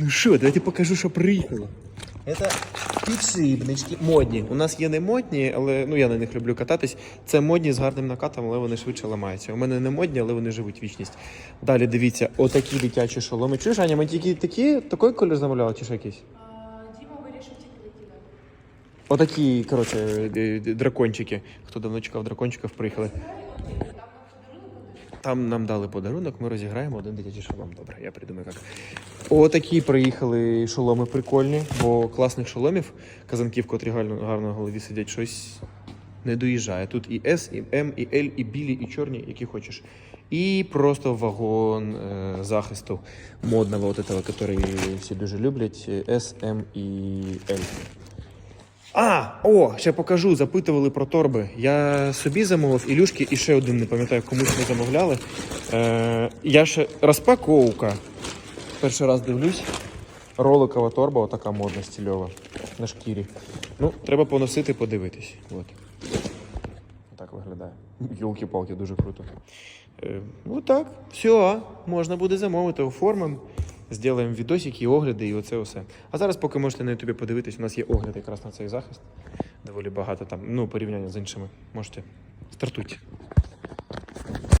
Ну що, давайте покажу, що приїхало. Це підшипнички. Модні. У нас є не модні, але ну я на них люблю кататись. Це модні з гарним накатом, але вони швидше ламаються. У мене не модні, але вони живуть вічність. Далі дивіться, отакі дитячі шоломи. Чуєш, Аня, ми тільки такі, такий колір замовляли, чи ще якийсь? Діма вирішив тільки такі. Отакі, коротше, е, е, дракончики. Хто давно чекав дракончиків, приїхали. Там нам дали подарунок, ми розіграємо один дитячий шолом. Добре, я придумаю як. Отакі приїхали шоломи прикольні, бо класних шоломів, казанків, котрі гарно, гарно на голові сидять, щось не доїжджає. Тут і S, і M, і L, і білі, і чорні, які хочеш. І просто вагон е, захисту модного, от этого, который всі дуже люблять, S, M і L. А, о, ще покажу. Запитували про торби. Я собі замовив Ілюшки і ще один, не пам'ятаю, комусь ми замовляли. Е, я ще розпаковка. Перший раз дивлюсь. Роликова торба, отака модна стільова на шкірі. Ну, треба поносити, подивитись. От. Так виглядає. Йолки-палки, дуже круто. Е, ну так, все, можна буде замовити, оформимо. Зробимо відосики, огляди і оце все. А зараз, поки можете на ютубі подивитись, у нас є огляд якраз на цей захист. Доволі багато там, ну, порівняння з іншими. Можете стартуйте.